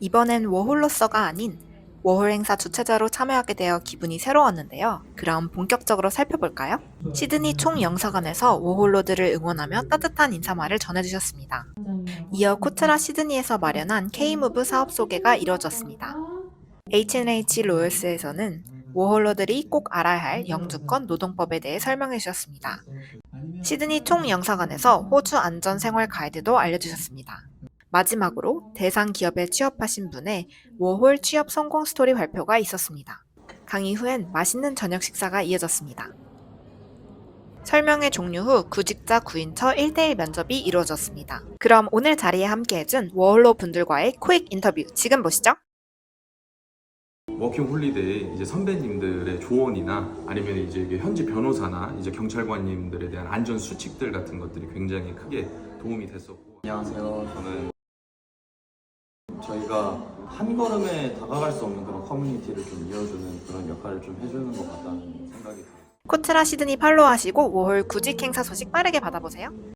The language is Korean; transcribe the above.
이번엔 워홀로서가 아닌 워홀 행사 주최자로 참여하게 되어 기분이 새로웠는데요. 그럼 본격적으로 살펴볼까요? 시드니 총영사관에서 워홀로드를 응원하며 따뜻한 인사말을 전해주셨습니다. 이어 코트라 시드니에서 마련한 K-무브 사업 소개가 이뤄졌습니다. H&H 로열스에서는 워홀러들이 꼭 알아야 할 영주권 노동법에 대해 설명해 주셨습니다. 시드니 총영사관에서 호주 안전생활 가이드도 알려주셨습니다. 마지막으로 대상 기업에 취업하신 분의 워홀 취업 성공 스토리 발표가 있었습니다. 강의 후엔 맛있는 저녁 식사가 이어졌습니다. 설명회 종료 후 구직자 구인처 1대1 면접이 이루어졌습니다. 그럼 오늘 자리에 함께해준 워홀로 분들과의 코익 인터뷰 지금 보시죠. 워킹 홀리데이 이제 선배님들의 조언이나 아니면 이제 이게 현지 변호사나 이제 경찰관님들에 대한 안전 수칙들 같은 것들이 굉장히 크게 도움이 됐었고 안녕하세요. 저는 저희가 한 걸음에 다가갈 수 없는 그런 커뮤니티를 좀 이어주는 그런 역할을 좀 해주는 것 같다는 생각이 들어요. 코트라 시드니 팔로우하시고 워홀 구직 행사 소식 빠르게 받아보세요.